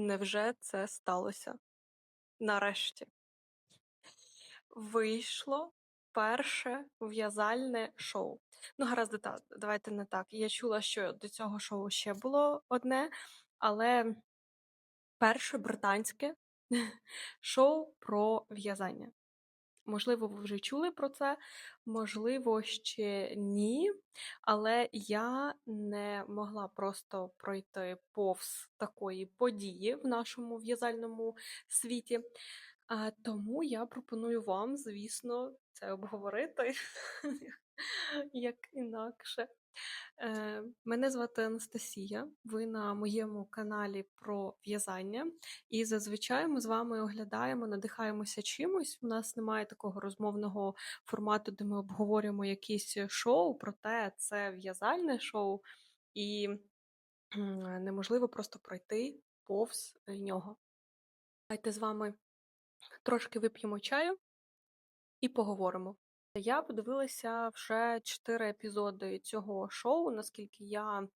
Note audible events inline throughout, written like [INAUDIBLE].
Невже це сталося? Нарешті. Вийшло перше в'язальне шоу. Ну, гаразд, та, давайте не так. Я чула, що до цього шоу ще було одне, але перше британське [LAUGHS] шоу про в'язання. Можливо, ви вже чули про це, можливо, ще ні. Але я не могла просто пройти повз такої події в нашому в'язальному світі. Тому я пропоную вам, звісно, це обговорити [LAUGHS] як інакше. Е, Мене звати Анастасія, ви на моєму каналі про в'язання, і зазвичай ми з вами оглядаємо, надихаємося чимось. У нас немає такого розмовного формату, де ми обговорюємо якісь шоу, проте це в'язальне шоу, і неможливо просто пройти повз нього. Давайте з вами трошки вип'ємо чаю і поговоримо. Я подивилася вже чотири епізоди цього шоу, наскільки я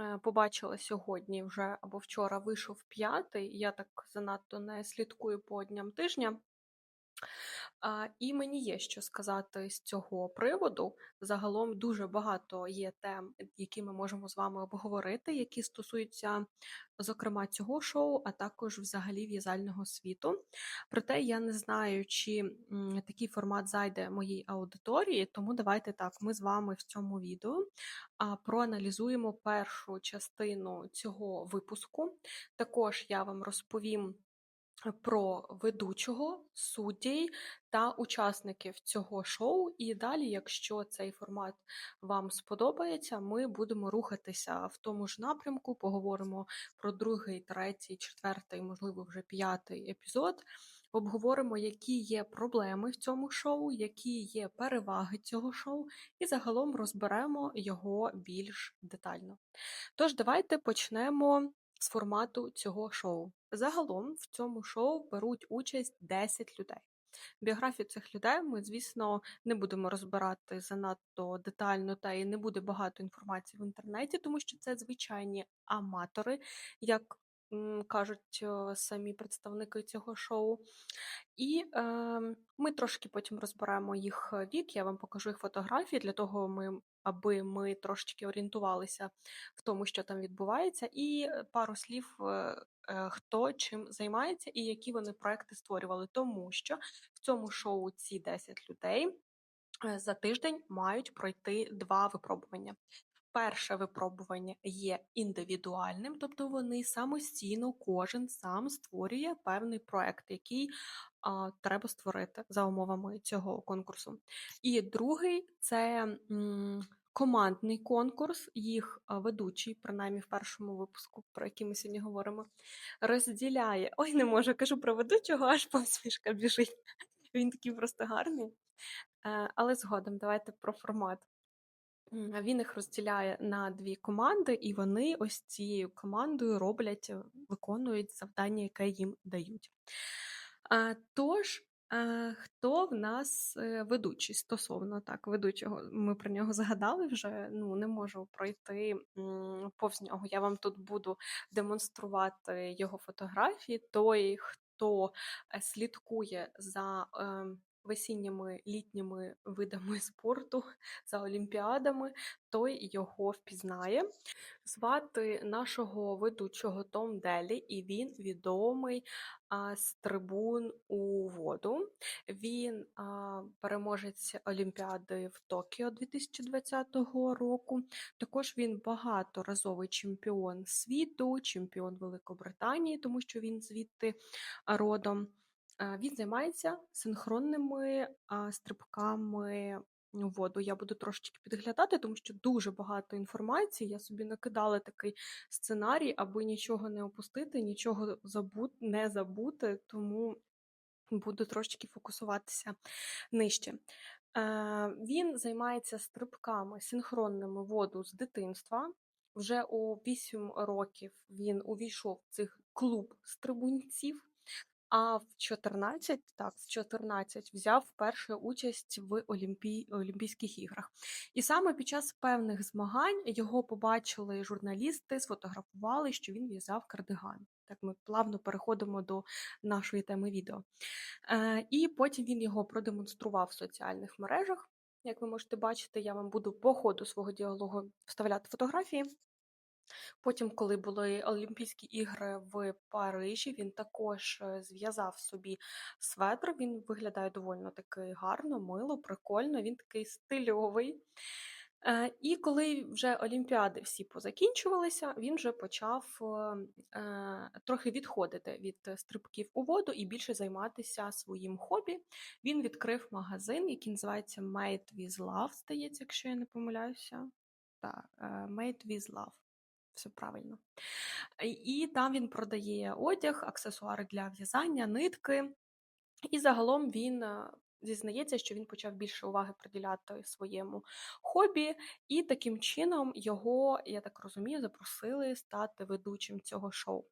е, побачила сьогодні вже або вчора вийшов п'ятий. Я так занадто не слідкую по дням тижня. А, І мені є що сказати з цього приводу. Загалом дуже багато є тем, які ми можемо з вами обговорити, які стосуються, зокрема, цього шоу, а також взагалі в'язального світу. Проте я не знаю, чи такий формат зайде моїй аудиторії, тому давайте так, ми з вами в цьому відео проаналізуємо першу частину цього випуску. Також я вам розповім про ведучого, суддій та учасників цього шоу. І далі, якщо цей формат вам сподобається, ми будемо рухатися в тому ж напрямку, поговоримо про другий, третій, четвертий, можливо, вже п'ятий епізод. Обговоримо, які є проблеми в цьому шоу, які є переваги цього шоу, і загалом розберемо його більш детально. Тож, давайте почнемо з формату цього шоу. Загалом в цьому шоу беруть участь 10 людей. Біографію цих людей ми, звісно, не будемо розбирати занадто детально, та і не буде багато інформації в інтернеті, тому що це звичайні аматори, як кажуть е, самі представники цього шоу. І е, ми трошки потім розберемо їх вік, я вам покажу їх фотографії, для того, ми, аби ми трошечки орієнтувалися в тому, що там відбувається, і пару слів, е, е хто чим займається і які вони проекти створювали. Тому що в цьому шоу ці 10 людей. Е, за тиждень мають пройти два випробування. Перше випробування є індивідуальним, тобто вони самостійно, кожен сам створює певний проект, який а, треба створити за умовами цього конкурсу. І другий це м, командний конкурс, їх ведучий, принаймні в першому випуску, про який ми сьогодні говоримо, розділяє. Ой, не можу, кажу про ведучого, аж посмішка біжить. Він такий просто гарний. Е, але згодом давайте про формат. Він їх розділяє на дві команди, і вони ось цією командою роблять, виконують завдання, яке їм дають. Тож, хто в нас е, ведучий стосовно так, ведучого, ми про нього згадали вже. Ну, не можу пройти повз нього. Я вам тут буду демонструвати його фотографії. Той, хто е, слідкує за. Ем, весінніми літніми видами спорту за олімпіадами, той його впізнає. Звати нашого ведучого Том Делі, і він відомий з трибун у воду. Він переможець Олімпіади в Токіо 2020 року. Також він багаторазовий чемпіон світу, чемпіон Великобританії, тому що він звідти родом. Він займається синхронними стрибками воду. Я буду трошечки підглядати, тому що дуже багато інформації. Я собі накидала такий сценарій, аби нічого не опустити, нічого не забути, тому буду трошечки фокусуватися нижче. Він займається стрибками синхронними воду з дитинства. Вже у 8 років він увійшов в цих клуб стрибунців. А в 14, так, в 14 взяв першу участь в Олімпій, Олімпійських іграх. І саме під час певних змагань його побачили журналісти, сфотографували, що він в'язав кардиган. Так ми плавно переходимо до нашої теми відео. Е, І потім він його продемонстрував в соціальних мережах. Як ви можете бачити, я вам буду по ходу свого діалогу вставляти фотографії. Потім, коли були Олімпійські ігри в Парижі, він також е, зв'язав собі светр. Він виглядає доволі таки гарно, мило, прикольно, він такий стильовий. Е, І коли вже Олімпіади всі позакінчувалися, він вже почав е, трохи відходити від стрибків у воду і більше займатися своїм хобі. Він відкрив магазин, який називається Made with Love, здається, якщо я не помиляюся. Так, Made with Love. Все правильно. І там він продає одяг, аксесуари для в'язання, нитки. І загалом він е, зізнається, що він почав більше уваги приділяти своєму хобі, і таким чином його, я так розумію, запросили стати ведучим цього шоу.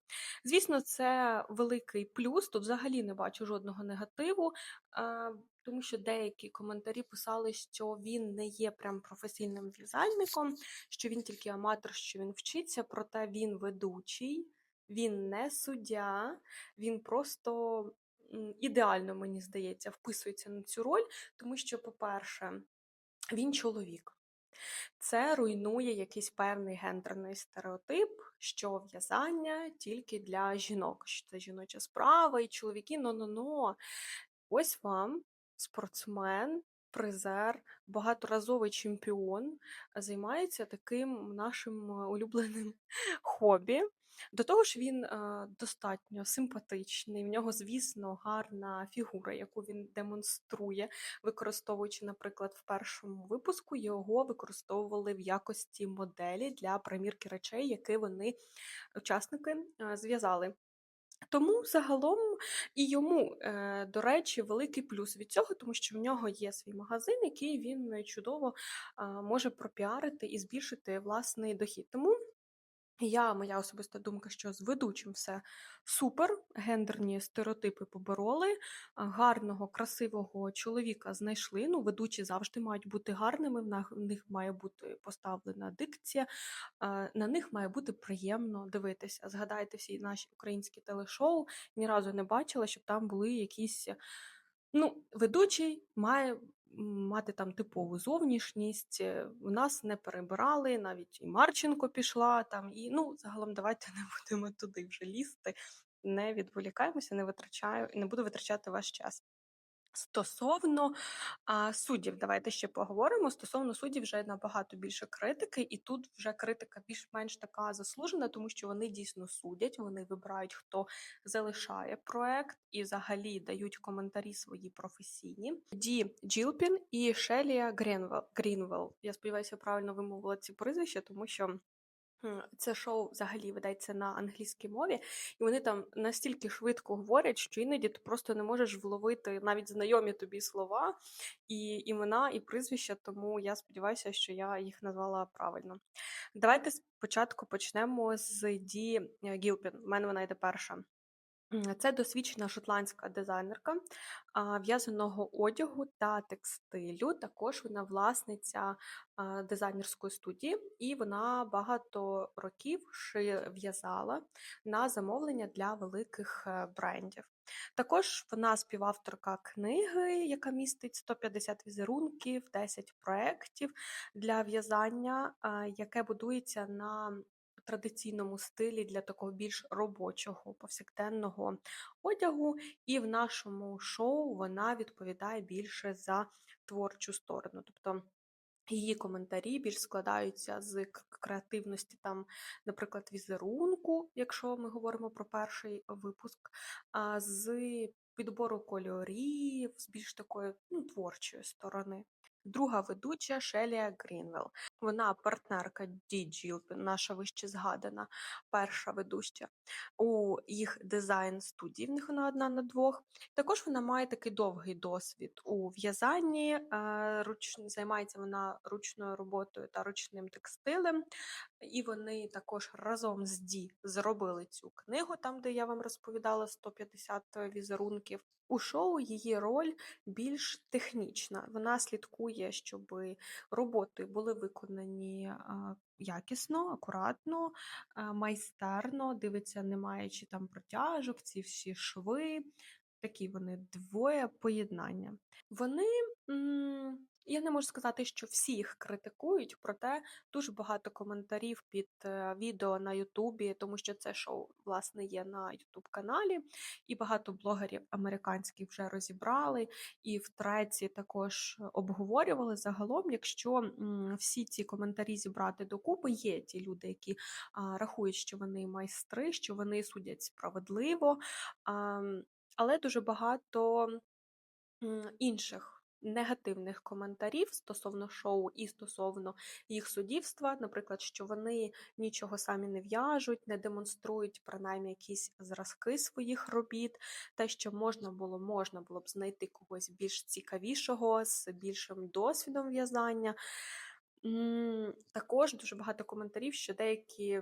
Звісно, це великий плюс. Тут взагалі не бачу жодного негативу. Тому що деякі коментарі писали, що він не є прям професійним в'язальником, що він тільки аматор, що він вчиться, проте він ведучий, він не суддя, він просто ідеально, мені здається, вписується на цю роль, тому що, по-перше, він чоловік. Це руйнує якийсь певний гендерний стереотип, що в'язання тільки для жінок, що це жіноча справа, і чоловіки но-но-но. Ось вам спортсмен, призер, багаторазовий чемпіон займається таким нашим е, улюбленим [LAUGHS] хобі. До того ж, він е, достатньо симпатичний. В нього, звісно, гарна фігура, яку він демонструє, використовуючи, наприклад, в першому випуску його використовували в якості моделі для примірки речей, які вони, учасники, е, зв'язали. Тому загалом і йому, е, до речі, великий плюс від цього, тому що в нього є свій магазин, який він чудово е, може пропіарити і збільшити власний дохід. Тому я, моя особиста думка, що з ведучим все супер, гендерні стереотипи побороли, гарного, красивого чоловіка знайшли. Ну, ведучі завжди мають бути гарними, в них має бути поставлена дикція, на них має бути приємно дивитися. Згадайте всі наші українські телешоу, ні разу не бачила, щоб там були якісь. Ну, ведучий має мати там типову зовнішність. В У нас не перебирали, навіть і Марченко пішла там. І ну, загалом давайте [LAUGHS] не будемо туди вже лізти. Не відволікаємося, не витрачаю, не буду витрачати ваш час. Стосовно а, суддів, давайте ще поговоримо. Стосовно суддів вже набагато більше критики, і тут вже критика більш-менш така заслужена, тому що вони дійсно судять, вони вибирають, хто залишає проект і взагалі дають коментарі свої професійні. Ді Джилпін і Шелія Грінвел. Грінвелл. Я сподіваюся, правильно вимовила ці прізвища, тому що. Це шоу взагалі ведеться на англійській мові, і вони там настільки швидко говорять, що іноді ти просто не можеш вловити навіть знайомі тобі слова і імена, і прізвища, тому я сподіваюся, що я їх назвала правильно. Давайте спочатку почнемо з Ді Гілпін. У мене вона йде перша. Це досвідчена шотландська дизайнерка в'язаного одягу та текстилю. Також вона власниця дизайнерської студії, і вона багато років в'язала на замовлення для великих е, брендів. Також вона співавторка книги, яка містить 150 візерунків, 10 проєктів для в'язання, яке будується на традиційному стилі для такого більш робочого повсякденного одягу. І в нашому шоу вона відповідає більше за творчу сторону. Тобто Її коментарі більш складаються з креативності, там, наприклад, візерунку, якщо ми говоримо про перший випуск, а з підбору кольорів, з більш такої ну, творчої сторони. Друга ведуча Шелія Грінвелл. Вона партнерка Діджіл, наша вище згадана, перша ведуча у їх дизайн студії. В них вона одна на двох. Також вона має такий довгий досвід у в'язанні, е, займається вона ручною роботою та ручним текстилем. І вони також разом з Ді зробили цю книгу, там, де я вам розповідала 150 візерунків. У шоу її роль більш технічна. Вона слідкує, щоб роботи були виконані а, якісно, акуратно, майстерно, дивиться, не маючи там протяжок, ці всі шви. Такі вони двоє поєднання. Вони, м, я не можу сказати, що всі їх критикують, проте дуже багато коментарів під е, відео на Ютубі, тому що це шоу, власне, є на Ютуб каналі, і багато блогерів американських вже розібрали, і в треці також обговорювали. Загалом, якщо всі ці коментарі зібрати докупи, є ті люди, які рахують, що вони майстри, що вони судять справедливо. Але дуже багато інших негативних коментарів стосовно шоу і стосовно їх суддівства, наприклад, що вони нічого самі не в'яжуть, не демонструють принаймні якісь зразки своїх робіт, те, що можна було, можна було б знайти когось більш цікавішого, з більшим досвідом в'язання. Також дуже багато коментарів, що деякі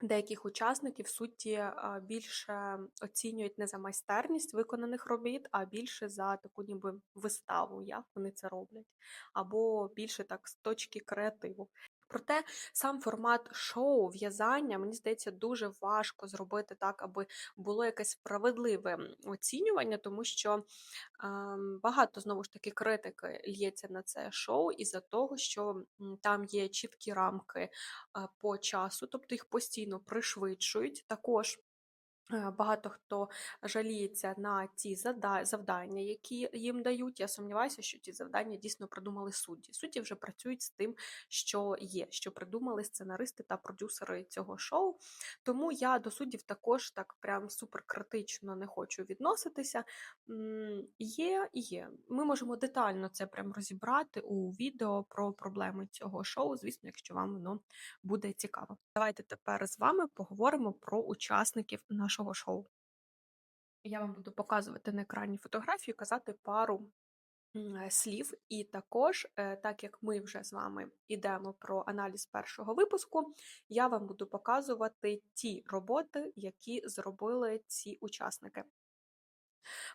Деяких учасників суті більше оцінюють не за майстерність виконаних робіт, а більше за таку ніби виставу, як вони це роблять, або більше так з точки креативу. Проте сам формат шоу, в'язання, мені здається, дуже важко зробити так, аби було якесь справедливе оцінювання, тому що ем, багато знову ж таки критики лється на це шоу із-за того, що там є чіткі рамки е, по часу, тобто їх постійно пришвидшують. Також багато хто жаліється на ті завдання, які їм дають. Я сумніваюся, що ті завдання дійсно придумали судді. Судді вже працюють з тим, що є, що придумали сценаристи та продюсери цього шоу. Тому я до суддів також так прям супер критично не хочу відноситися. Є і є. Ми можемо детально це прям розібрати у відео про проблеми цього шоу, звісно, якщо вам воно буде цікаво. Давайте тепер з вами поговоримо про учасників нашого нашого шоу. Я вам буду показувати на екрані фотографію, казати пару е, слів. І також, е, так як ми вже з вами йдемо про аналіз першого випуску, я вам буду показувати ті роботи, які зробили ці учасники.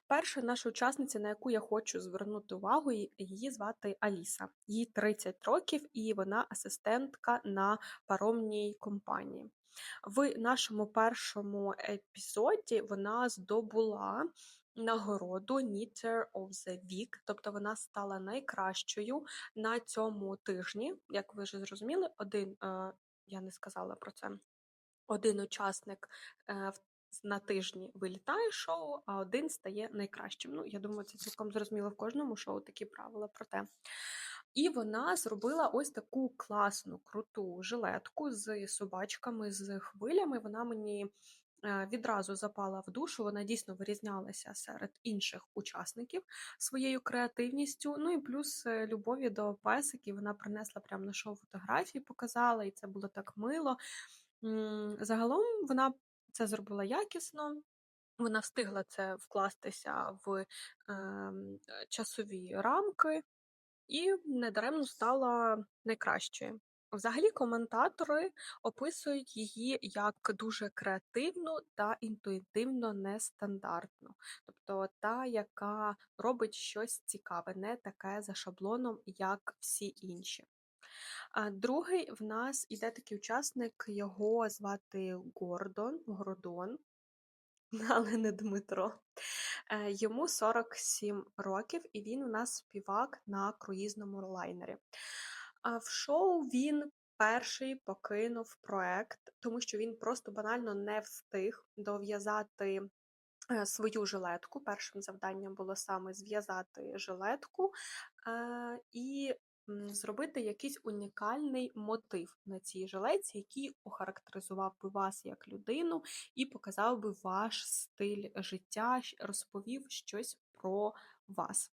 Перша наша учасниця, на яку я хочу звернути увагу, її звати Аліса. Їй 30 років, і вона асистентка на паромній компанії. В нашому першому епізоді вона здобула нагороду Knitter of the Week, тобто вона стала найкращою на цьому тижні. Як ви вже зрозуміли, один е, я не сказала про це. Один учасник е, на тижні вилітає шоу, а один стає найкращим. Ну, я думаю, це цілком зрозуміло в кожному шоу такі правила про те. І вона зробила ось таку класну, круту жилетку з собачками, з хвилями. Вона мені е, відразу запала в душу, вона дійсно вирізнялася серед інших учасників своєю креативністю. Ну і плюс е, любові до песиків. Вона принесла прямо на шоу фотографії, показала, і це було так мило. Загалом вона це зробила якісно. Вона встигла це вкластися в е, часові рамки і недаремно стала найкращою. Взагалі, коментатори описують її як дуже креативну та інтуїтивно нестандартну, тобто та, яка робить щось цікаве, не таке за шаблоном, як всі інші. Другий в нас іде такий учасник, його звати Гордон, Гордон, [LAUGHS] але не Дмитро. Е, йому 47 років, і він у нас співак на круїзному лайнері. В шоу він перший покинув проект, тому що він просто банально не встиг дов'язати е, свою жилетку. Першим завданням було саме зв'язати жилетку е, і зробити якийсь унікальний мотив на цій жилетці, який охарактеризував би вас як людину і показав би ваш стиль життя, розповів щось про вас.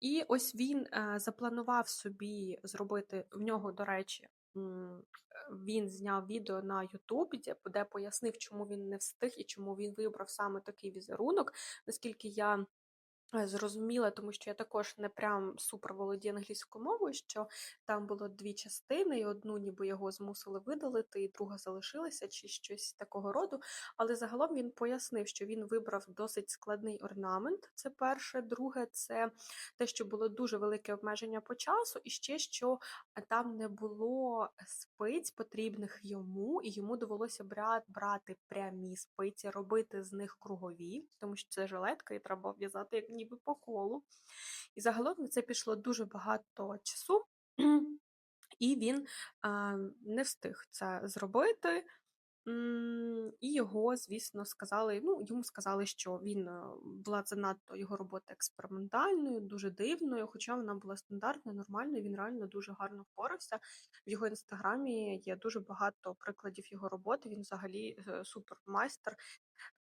І ось він е, запланував собі зробити в нього, до речі, він зняв відео на Ютубі, де пояснив, чому він не встиг і чому він вибрав саме такий візерунок. Наскільки я зрозуміла, тому що я також не прям супер володію англійською мовою, що там було дві частини, і одну ніби його змусили видалити, і друга залишилася, чи щось такого роду. Але загалом він пояснив, що він вибрав досить складний орнамент. Це перше. Друге, це те, що було дуже велике обмеження по часу, і ще що там не було спиць потрібних йому, і йому довелося бра- брати прямі спиці, робити з них кругові, тому що це жилетка, і треба в'язати як ніби по колу. І загалом на це пішло дуже багато часу, і він а, не встиг це зробити. І його, звісно, сказали. Ну, йому сказали, що він е, була занадто його робота експериментальною, дуже дивною, хоча вона була стандартною, нормальною. Він реально дуже гарно впорався. В його інстаграмі є дуже багато прикладів його роботи. Він взагалі е, супермайстер.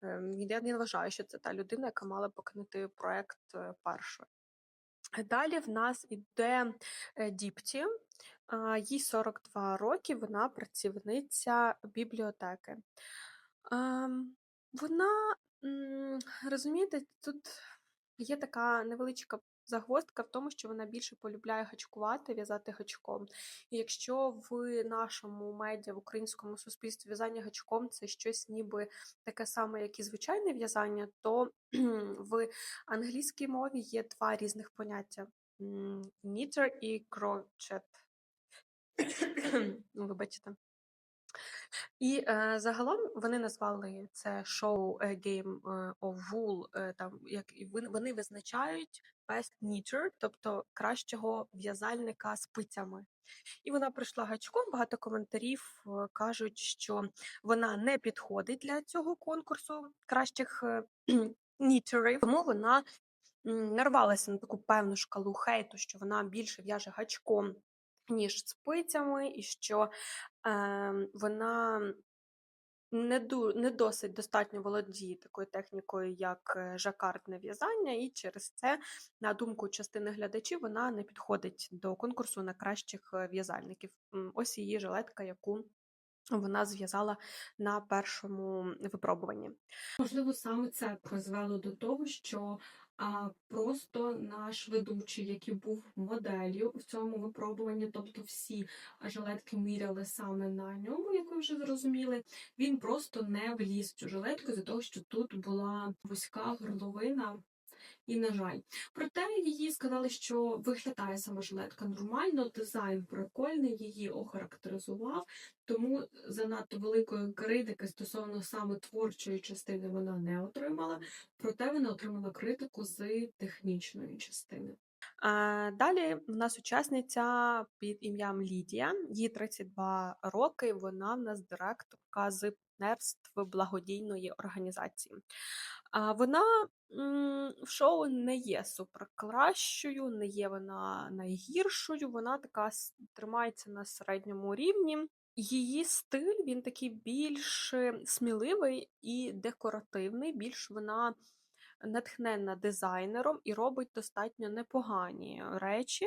Ем, Я не вважаю, що це та людина, яка мала покинути проект е, першою. Далі в нас іде Діпті, їй 42 роки, вона працівниця бібліотеки. Вона, розумієте, тут є така невеличка загвоздка в тому, що вона більше полюбляє гачкувати, в'язати гачком. І якщо в нашому медіа, в українському суспільстві в'язання гачком це щось ніби таке саме, як і звичайне в'язання, то [CLEARS THROAT] в англійській мові є два різних поняття: knitter і crochet. [CLEARS THROAT] Ну, Вибачте. І е, загалом вони назвали це шоу е, Game е, of Wool, е, там як вони, визначають best knitter, тобто кращого в'язальника спицями. І вона прийшла гачком. Багато коментарів кажуть, що вона не підходить для цього конкурсу кращих е, [CLEARS THROAT] тому вона нарвалася на таку певну шкалу хейту, що вона більше в'яже гачком, ніж спицями, і що е, вона не ду не досить достатньо володіє такою технікою, як е, жакардне в'язання, і через це, на думку частини глядачів, вона не підходить до конкурсу на кращих е, в'язальників. Ось її жилетка, яку вона зв'язала на першому випробуванні. Можливо, саме це призвело до того, що а, просто наш ведучий, який був моделлю в цьому випробуванні, тобто всі жилетки міряли саме на ньому, як ви вже зрозуміли, він просто не вліз цю жилетку за того, що тут була вузька горловина. І, на жаль, проте її сказали, що виглядає сама жилетка нормально, дизайн прикольний, її охарактеризував, тому занадто великої критики стосовно саме творчої частини вона не отримала, проте вона отримала критику з технічної частини. Далі в нас учасниця під ім'ям Лідія, їй 32 роки. Вона в нас директорка з партнерств благодійної організації. Вона в шоу не є суперкращою, не є вона найгіршою. Вона така тримається на середньому рівні. Її стиль він такий більш е, сміливий і декоративний. Більш вона натхненна дизайнером і робить достатньо непогані речі.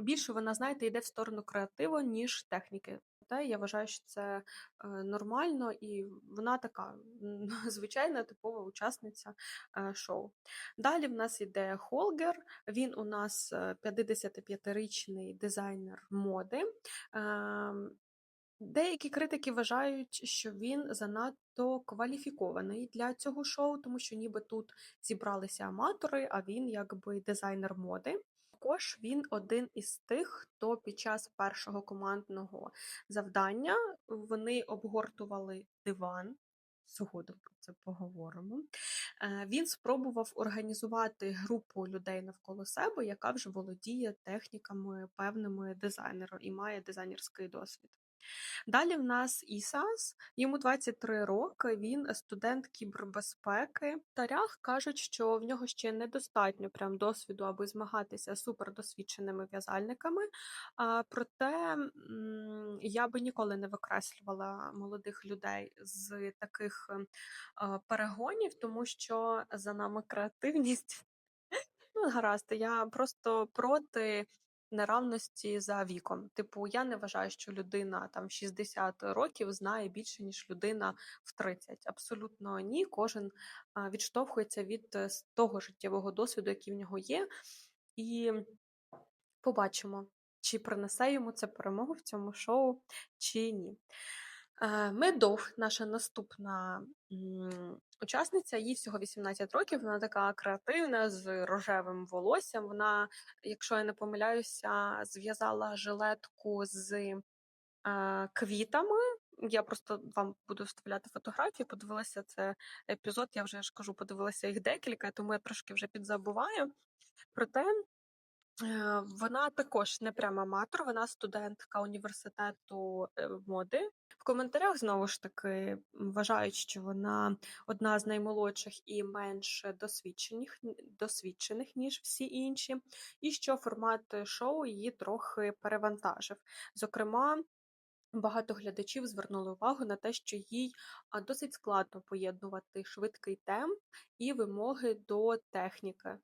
Більше вона, знаєте, йде в сторону креативу, ніж техніки. Та я вважаю, що це е, нормально, і вона така [LAUGHS] звичайна типова учасниця е, шоу. Далі в нас іде Холгер. Він у нас е, 55-річний дизайнер моди. Деякі критики вважають, що він занадто кваліфікований для цього шоу, тому що ніби тут зібралися аматори, а він якби дизайнер моди. Також він один із тих, хто під час першого командного завдання вони обгортували диван. Згодом про це поговоримо. Е, Він спробував організувати групу людей навколо себе, яка вже володіє техніками певними дизайнером і має дизайнерський досвід. Далі в нас Ісас, йому 23 роки, він студент кібербезпеки. Тарях кажуть, що в нього ще недостатньо прям досвіду, аби змагатися супердосвідченими в'язальниками. А, проте я би ніколи не викреслювала молодих людей з таких а, перегонів, тому що за нами креативність. [LAUGHS] Ну, гаразд, я просто проти неравності за віком. Типу, я не вважаю, що людина там 60 років знає більше, ніж людина в 30. Абсолютно ні. Кожен відштовхується від е, того життєвого досвіду, який в нього є, і побачимо, чи принесе йому це перемогу в цьому шоу, чи ні. Е, Медов, наша наступна учасниця, їй всього 18 років. Вона така креативна з рожевим волоссям. Вона, якщо я не помиляюся, зв'язала жилетку з е, квітами. Я просто вам буду вставляти фотографії. Подивилася це епізод. Я вже ж кажу, подивилася їх декілька, тому я трошки вже підзабуваю. Проте Е, Вона також не прямо аматор, вона студентка університету моди. В коментарях знову ж таки вважають, що вона одна з наймолодших і менш досвідчених, досвідчених ніж всі інші, і що формат шоу її трохи перевантажив. Зокрема, багато глядачів звернули увагу на те, що їй досить складно поєднувати швидкий темп і вимоги до техніки.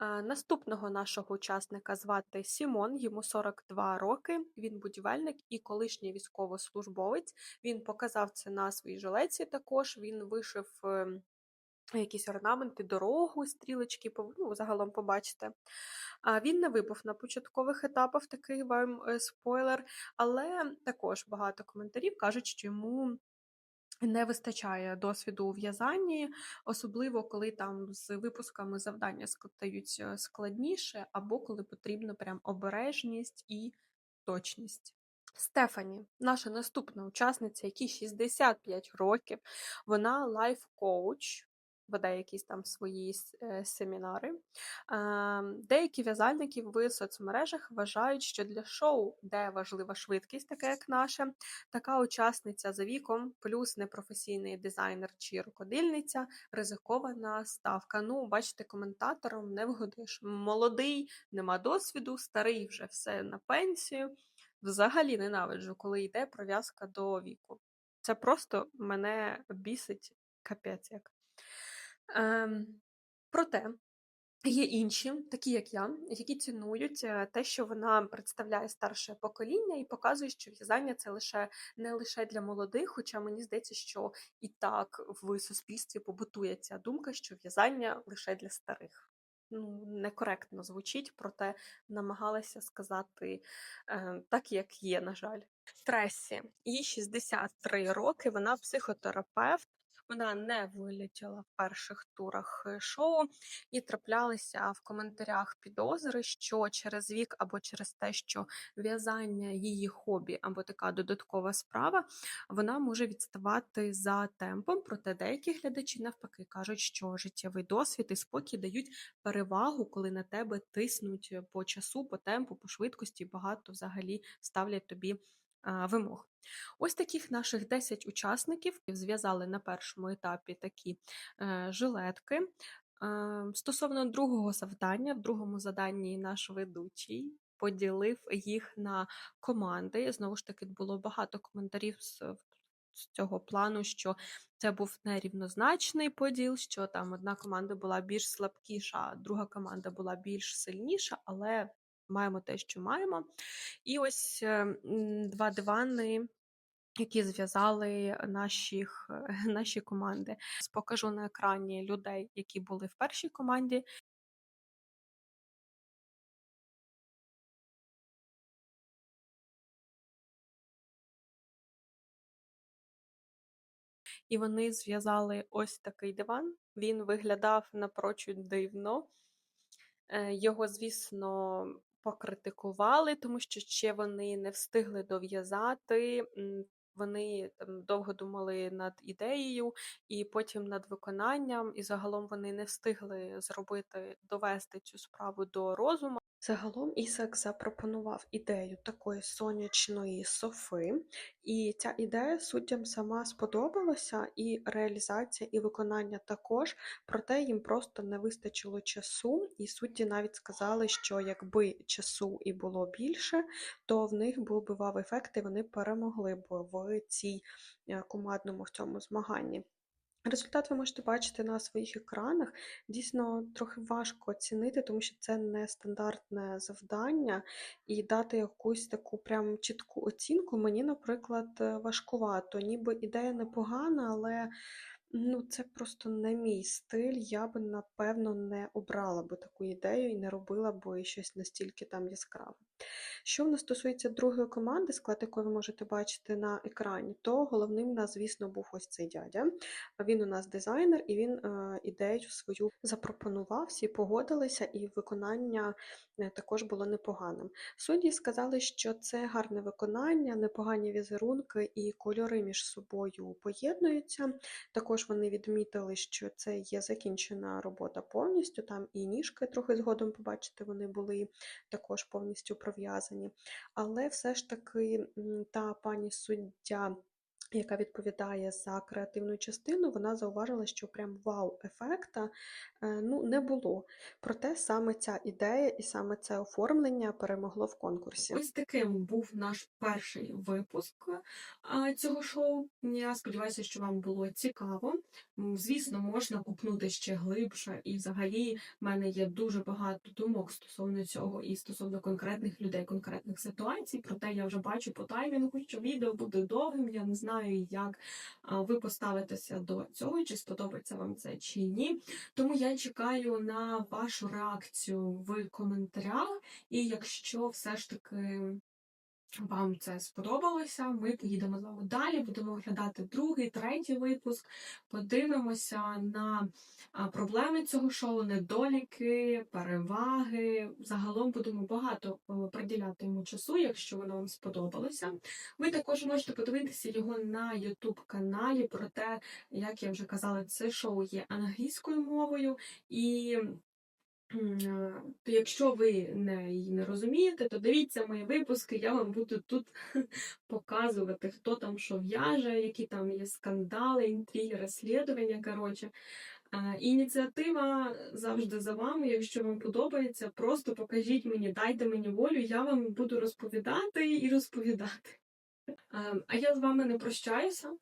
Наступного нашого учасника звати Сімон, йому 42 роки. Він будівельник і колишній військовослужбовець. Він показав це на своїй жилеці. Також він вишив ем, якісь орнаменти, дорогу, стрілочки. пов- Ну, загалом побачите. А він не вибув на початкових етапах, такий вам е, спойлер, але також багато коментарів кажуть, що йому не вистачає досвіду у в'язанні, особливо коли там з випусками завдання стають е, складніше, або коли потрібна прям обережність і точність. Стефані, наша наступна учасниця, якій 65 років, вона лайф-коуч, веде якісь там свої е, семінари. Ем, Деякі в'язальники в соцмережах вважають, що для шоу, де важлива швидкість, таке як наше, така учасниця за віком, плюс непрофесійний дизайнер чи рукодільниця, ризикована ставка. Ну, бачите, коментатором не вгодиш. Молодий, нема досвіду, старий вже все на пенсію. Взагалі ненавиджу, коли йде пров'язка до віку. Це просто мене бісить капець як. Ем, проте Є інші, такі як я, які цінують е, те, що вона представляє старше покоління і показує, що в'язання це лише не лише для молодих, хоча мені здається, що і так в суспільстві побутує ця думка, що в'язання лише для старих. Ну, некоректно звучить, проте намагалася сказати е, так, як є, на жаль. Тресі, їй 63 роки, вона психотерапевт. Вона не вилетіла в перших турах е, шоу, і траплялися в коментарях підозри, що через вік або через те, що в'язання її хобі або така додаткова справа, вона може відставати за темпом. Проте деякі глядачі навпаки кажуть, що життєвий досвід і спокій дають перевагу, коли на тебе тиснуть по часу, по темпу, по швидкості, багато взагалі ставлять тобі вимог. Ось таких наших 10 учасників зв'язали на першому етапі такі е, жилетки. Стосовно другого завдання, в другому заданні наш ведучий поділив їх на команди. Знову ж таки, було багато коментарів з, з цього плану, що це був нерівнозначний поділ, що там одна команда була більш слабкіша, друга команда була більш сильніша, але маємо те, що маємо. І ось е, два дивани які зв'язали наших, [LAUGHS] наші команди. Покажу на екрані людей, які були в першій команді. І вони зв'язали ось такий диван. Він виглядав напрочуд дивно. Е, Його, звісно, покритикували, тому що ще вони не встигли дов'язати. Вони там довго думали над ідеєю і потім над виконанням, і загалом вони не встигли зробити, довести цю справу до розуму. Загалом Ісак запропонував ідею такої сонячної софи, і ця ідея суддям сама сподобалася, і реалізація, і виконання також. Проте їм просто не вистачило часу, і судді навіть сказали, що якби часу і було більше, то в них був би вау-ефект, і вони перемогли б в цій е, командному в цьому змаганні. Результат ви можете бачити на своїх екранах. Дійсно, трохи важко оцінити, тому що це не стандартне завдання, і дати якусь таку прям чітку оцінку мені, наприклад, важкувато. Ніби ідея непогана, але ну, це просто не мій стиль. Я би, напевно, не обрала би таку ідею і не робила би щось настільки там яскраве. Що в нас стосується другої команди, склад якої ви можете бачити на екрані, то головним у нас, звісно, був ось цей дядя. Він у нас дизайнер, і він е, ідею свою запропонував, всі погодилися, і виконання е, також було непоганим. Судді сказали, що це гарне виконання, непогані візерунки і кольори між собою поєднуються. Також вони відмітили, що це є закінчена робота повністю. Там і ніжки трохи згодом побачите, вони були також повністю пров'язані. Але все ж таки та пані суддя. Яка відповідає за креативну частину, вона зауважила, що прям вау-ефекта е, ну, не було. Проте саме ця ідея і саме це оформлення перемогло в конкурсі. Ось таким був наш перший випуск цього шоу. Я сподіваюся, що вам було цікаво. Звісно, можна купнути ще глибше, і взагалі в мене є дуже багато думок стосовно цього і стосовно конкретних людей, конкретних ситуацій. Проте я вже бачу по таймінгу, що відео буде довгим. Я не знаю, як ви поставитеся до цього, чи сподобається вам це чи ні. Тому я чекаю на вашу реакцію в коментарях. І якщо все ж таки вам це сподобалося, ми поїдемо з вами далі, будемо оглядати другий, третій випуск, подивимося на проблеми цього шоу, недоліки, переваги. Загалом будемо багато е, приділяти йому часу, якщо воно вам сподобалося. Ви також можете подивитися його на YouTube каналі. Проте, як я вже казала, це шоу є англійською мовою і. То якщо ви не, її не розумієте, то дивіться мої випуски, я вам буду тут [LAUGHS] показувати, хто там що в'яже, які там є скандали, інтриги, розслідування. Коротше. Ініціатива завжди за вами. Якщо вам подобається, просто покажіть мені, дайте мені волю, я вам буду розповідати і розповідати. А я з вами не прощаюся.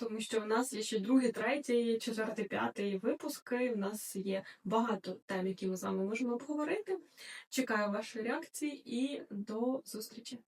Тому що в нас є ще другий, третій, четвертий, п'ятий випуски. У нас є багато тем, які ми з вами можемо обговорити. Чекаю вашої реакції і до зустрічі!